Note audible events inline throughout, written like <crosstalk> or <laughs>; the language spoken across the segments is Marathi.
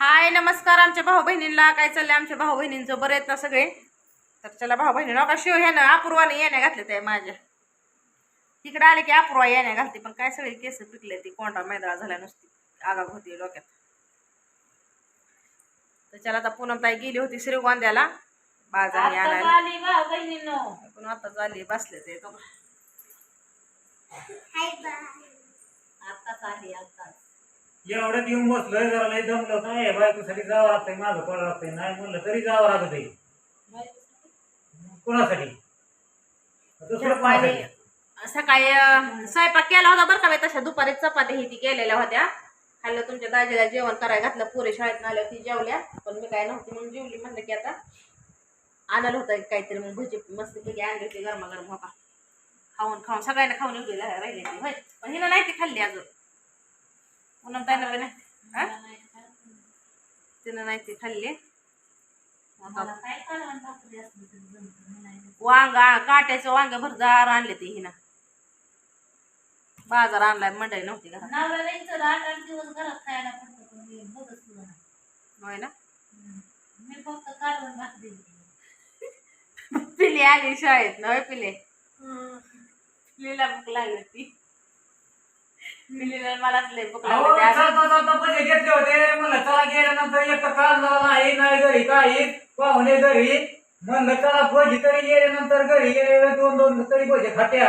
हाय नमस्कार आमच्या भाऊ बहिणींना काय चाललंय आमच्या भाऊ बहिणींचं बरे आहेत ना सगळे? तर चला भाऊ बहिणी का शिव ह्यानं. अपूर्वाने येण्या घातले ते माझ्या. तिकडे आले की अपूर्वा येण्या घालते पण काय सगळे केस पिकले ती कोंडा मैदाळा झाल्या नुसती आगाग होती डोक्यात. तर चला आता पूनम ताई गेली होती श्रीगोंद्याला. बाजार आणायला बहिणीनो. पण आता झाली बसले ते तो आत्ताच आली आत्ताच एवढ्यात येऊन बसलोय जरा लय दमलो काय बायकोसाठी जावं लागतंय माझं पडावं लागतंय नाही म्हणलं तरी जावं लागत आहे दुसरं कोणासाठी? सकाळी अं, स्वयंपाक केला होता बरं का बाई तशा दुपारी चपाती ही ती केलेल्या होत्या. खाल्लं तुमच्या दाजीला जेवण करायला घातलं पुरे शाळेत आल्या ती जेवल्या. पण मी काय नव्हती म्हणून जेवली म्हणलं की आता आणलं होतं काहीतरी मग भजी मस्त पैकी आणली होती गरमागरम हो गरम खाऊन खाऊन सगळ्यांना खाऊन येऊ राहिले ती होय. पण हिला नाही ती खाल्ली अजून. म्हणून ताईनं बी नाही हा? तिनं नाही ती खाल्ली. वांग काट्याचं वांग भरदार आणले ते हिनं बाजार आणलाय मंडळी नव्हती घरात पण. होय ना. मी फक्त भाकरी दिली. पिले आली शाळेत ना होय पिले भूक लागली ती मलाच लय भूक लागली पैसे घेतले होते. म्हणलं चला गेल्यानंतर एक तर काल नाही नाही घरी काही. पाहुणे घरी. म्हणलं चला भजी तरी गेल्यानंतर घरी गेले दोन दोन तरी भजे खात्या.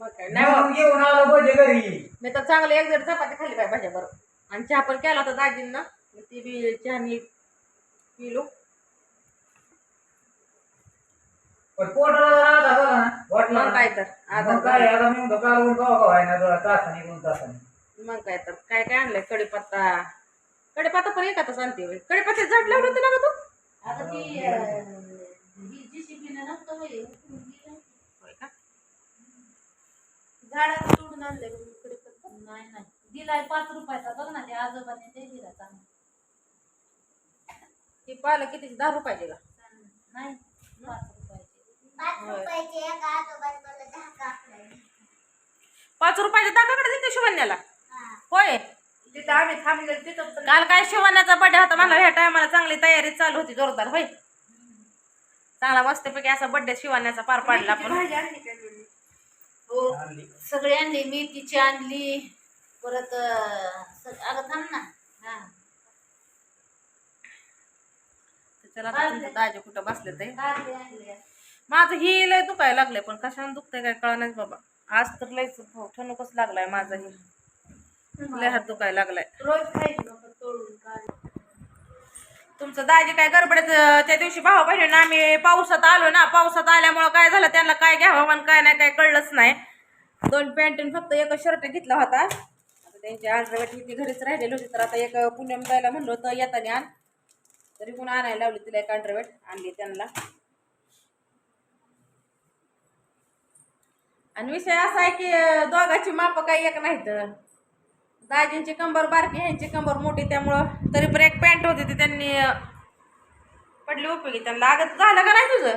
मग काय नाही हो. मग घेऊन आलो भजे घरी. मी तर चांगलं एक जण चपाती खाल्ली पाहिजे भाज्या बरं आणि चहा पण केला होता दाजींना. मग ती बी चहा मी पिलो. पण पोटाला जरा आधा झाला ना वाटलं मग ना. काय तर आता काय आता मी म्हणतो कालवून गाव आहे ना जरा तासाने दोन तासाने मग काय तर काय काय आणलंय? कढीपत्ता. कढीपत्ता पण एकातच आणते होय. कढीपत्त्याचं झाड लावलं होतं ना गं तू? आता ती अं, ही जी शिपीनं नव्हतं होय, उकळून गेलं. होय का? झाडावर तोडून आणलंय बघ मी कढीपत्ता. नाही नाही. दिलाय पाच रुपयाचा. बघ ना ते आजोबाने ते दिला चांगला. ती पालं किती दहा रुपयाची का? नाही पाच रुपयाचे. पाच रुपयाच्या दाकाकडे दिले शिवण्याला होय. तिथं आम्ही थांबले तिथं पण काल काय शिवण्याचा बर्थडे होता मला ह्या टायमाला चांगली तयारी चालू होती जोरदार होय. चांगला मस्तपैकी असा बर्थडे शिवण्याचा पार पाडला आपण. हो. आणली. सगळी आणली मेथीची आणली परत अं, अगं थांब ना. हा. चला आता तुमचं दाजी कुठं बसले ते. कारले आणले. माझं ही लय दुखायला लागलंय पण कशाने दुखतंय काय कळणार बाबा. आज तर लयच ठणूकच लागलाय माझा ही. लय हात दुखायला लागलाय. रोज खायची तुमचं दाजी काय गडबडीत अं, त्या दिवशी भाऊ बहिणीनं आम्ही पावसात आलो ना पावसात आल्यामुळं काय झालं त्यांना काय घ्यावं आणि काय नाही काय कळलंच नाही. दोन पॅन्ट फक्त एक शर्ट घेतला होता. आता त्यांची आंध्रवट ती घरीच राहिलेली होती तर आता एक पुण्यम जायला म्हणलं होतं येताना आण. तरी पण आणायला लावली तिला एक अंडरवेट आणली त्यांना. आणि विषय असा आहे की दोघाची माप काही एक नाहीत. दाजींची कंबर बारकी ह्यांची कंबर मोठी त्यामुळं तरी एक पॅन्ट होती ती त्यांनी पडली उपयोगी. त्यांना लागत झालं का नाही तुझं?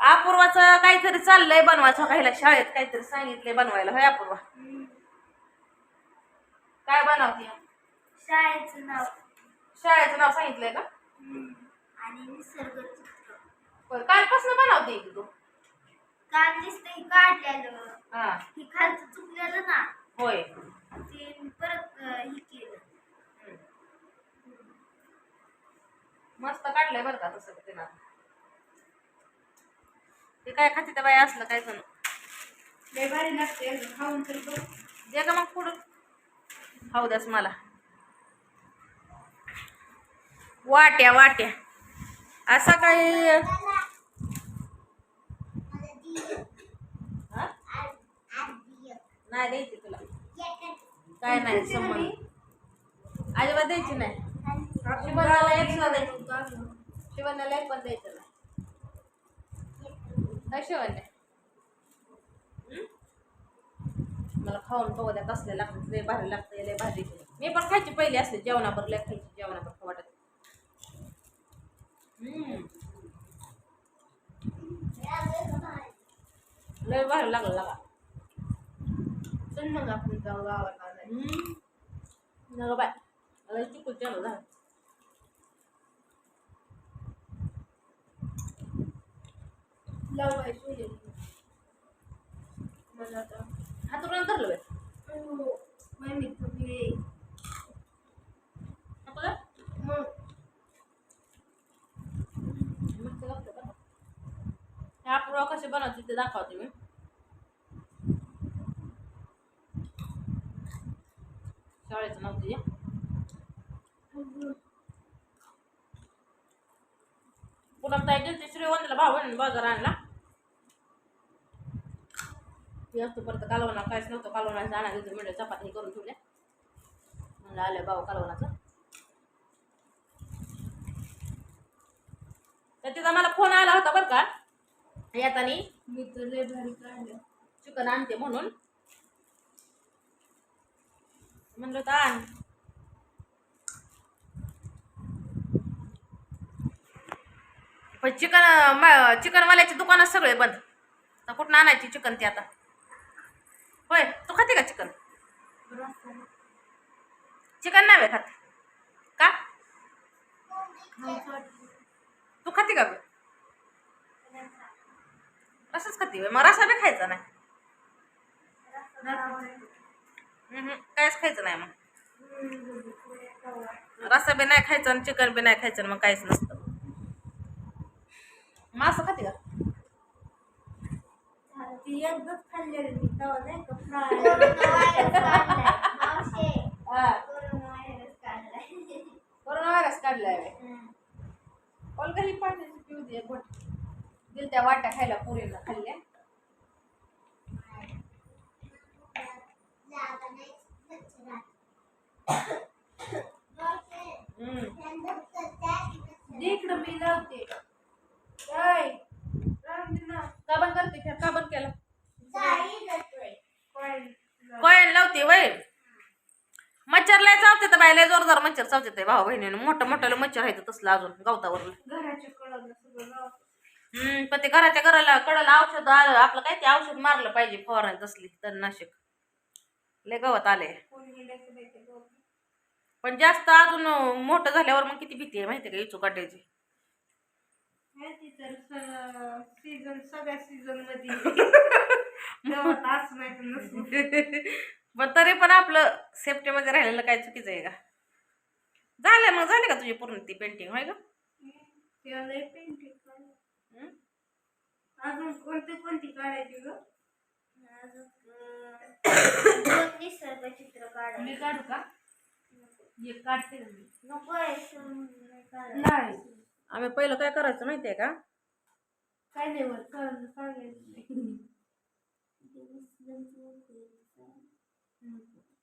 अपूर्वाचं काहीतरी चाललंय बनवायचं काहीला शाळेत काहीतरी सांगितलंय बनवायला. होय अपूर्वा? काय बनवते? शाळेचं नाव. शाळेचं नाव सांगितलंय का? आणि निसर्ग कालपासून बनवते तू? काल नुसतं काढलेलं. हा. हे खालचं चुकलेलं ना होय. ते परत अं, हे केलं. हम्म. मस्त काढलंय बरं का तसं ते ना. ते काय खाते त्या बाई असलं काय जण लय भारी लागते एकदम खाऊन तरी बघ. दे का मग पुढं. खाऊ द्यास मला. वाट्या वाट्या. आज सकाळी हा? नाही द्यायची तुला. काय नाही संबंध. आजीबा द्यायची नाही. शिवण्याला एक सुद्धा द्यायची शिवण्याला एक पण द्यायचं नाही. काय शिवण्या मला खाऊन पाहू द्या कसले लागतं लय भारी लागतं लय भारी. मी पण खायची पहिली असते जेवणावर लय खायची जेवणावर खाऊ वाटत. लय भारी लागलं लागा. चल मग आपण जाऊ गावात हम्म. नको बाय मला चिकू चालू झालं लाव बाई सोडे मला आता हातून धरलं बाय हो बाई मी थकले नको गं? मग मस्त लागतं बरं. हे आपण कसे बनवते ते दाखवते मी शाळेचं नाव तुझ्या पुन्हा ताई गेलती श्रीवंतला भाऊ बहिणी बाजार आणला ती असतो परत कालवणा काहीच नव्हतं कालवणाचं आणा गेलं म्हणजे चपाती करून ठेवल्या म्हणलं आलं भाऊ कालवणाचं तर तिचा मला फोन आला होता बरं का येतानी मी तर लय भारी काढलं चिकन आणते म्हणून म्हणलं तर आण पण चिकन चिकनवाल्याचे दुकान सगळे बंद. तर कुठं आणायची चिकन ती आता? होय तू खाते का चिकन? चिकन नाही बे खाते. का? तू खाते का बे असंच खाते मग रसा बी खायचा नाही. काहीच खायचं नाही मग. रसा बी नाही खायचं आणि चिकन बी नाही खायचं मग काहीच नसतं. मासं खाते का? कोरोना व्हायरस काढलाय कोरोना व्हायरस काढलाय बे. ऑलगा पाण्याची पिऊ दे घोट. दिल त्या वाट्या खायला पुरीला खाल्ल्या हम्म. इकडं मी लावते. का बंद करते फेर का बंद केलं. काय कोण लावते वय. मच्छर लय चावते तर बाय लय जोरदार मच्छर चावते भाऊ बहिणीनं. मोठं मोठं मच्छर आहे तसलं अजून लावते हम्म पण ते घराच्या घराला कडाला औषध आलं आपलं काय ते औषध मारलं पाहिजे फवारणी तसली तणनाशक. लय गवत आले कोण गेल्याचं नाही ते लोक. पण जास्त अजून मोठं झाल्यावर मग किती भीती आहे माहिती का इचू काढायची माहिती तर सीझन सगळ्या सीझनमध्ये. <laughs> पण <laughs> तरी पण आपलं सेफ्टीमध्ये राहिलेलं काय चुकीचं आहे का? झालं मग झाली का तुझी पूर्ण ती पेंटिंग होय का? पेंटिंग? अजून कोणती कोणती काढायची ग? निसर्ग <coughs> चित्र काढ मी काढू का? एक काढते आहे नाही आम्ही पहिलं काय करायचं माहितीये का? काय नाही होत कळलं सांगायचं.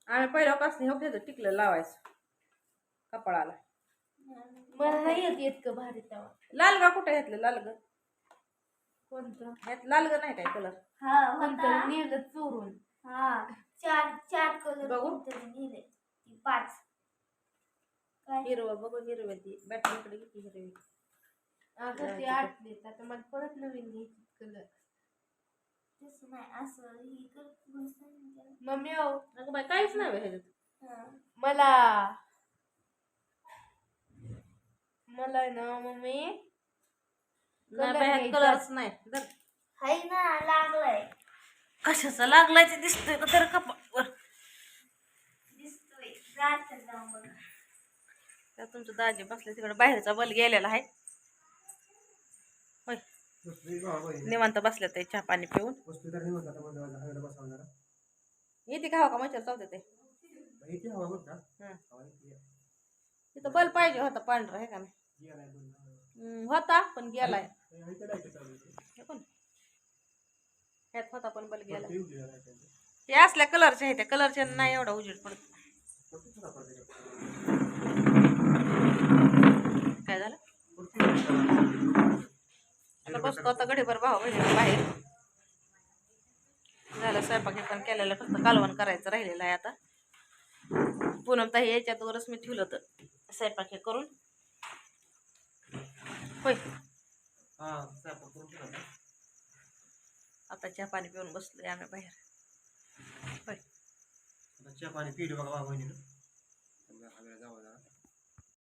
आम्ही पहिलं कसं हे घेतो टिकलं लावायचं कपाळाला. मला नाही येत इतकं भारी तेव्हा. लाल गा कुठे घेतलं लाल ग? कोणतं? ह्यात लाल ग नाही काय कलर हा कोणतं? नेलं चोरून. हा चार चार कलर बघू. नेले पाच. हिरवं बघू हिरवं ती. बॅटरीकडे किती हिरवी. अगं ते आटलेत आता मला परत नवीन घ्यायची कलर तसं नाही असं ही कर बसून मम्मी हो. अगं बाई काहीच नाही ह्याच्यात. हा. मला मला आहे ना मम्मी नाही Colour बाई, ह्यात घ्यायचा. कलरच नाही. धर. हाय ना लागलाय. कशाचा लागलाय ते दिसतोय का? तर कपाळावर दिसतोय. जाऊन बघ तर तुमचं दाजी बसले तिकडे बाहेरचा बल गेलेला आहे. होय. निवांत बसल्या ते चहा पाणी पिऊन. येते का हवा का मच्छर चावते ते? तिथं बल पाहिजे होता पांढरा आहे का नाही? होता पण गेलाय. ह्यात होता पण बल गेला ते असल्या कलरचे आहे त्या कलरचे नाही एवढा उजेड पडत. काय झालं? आता बसतो आता गडीभर भाऊ बहिणी बाहेर. झालं स्वयंपाक हे पण केलेलं फक्त कालवण करायचं राहिलेलं आहे आता. पूनम ताई याच्यात वरच मी ठेवलं होतं स्वयंपाक हे करून. होय. आता चहा पाणी पिऊन बसलोय आम्ही बाहेर. होय. चहा पाणी पिलं बघा जावं जरा.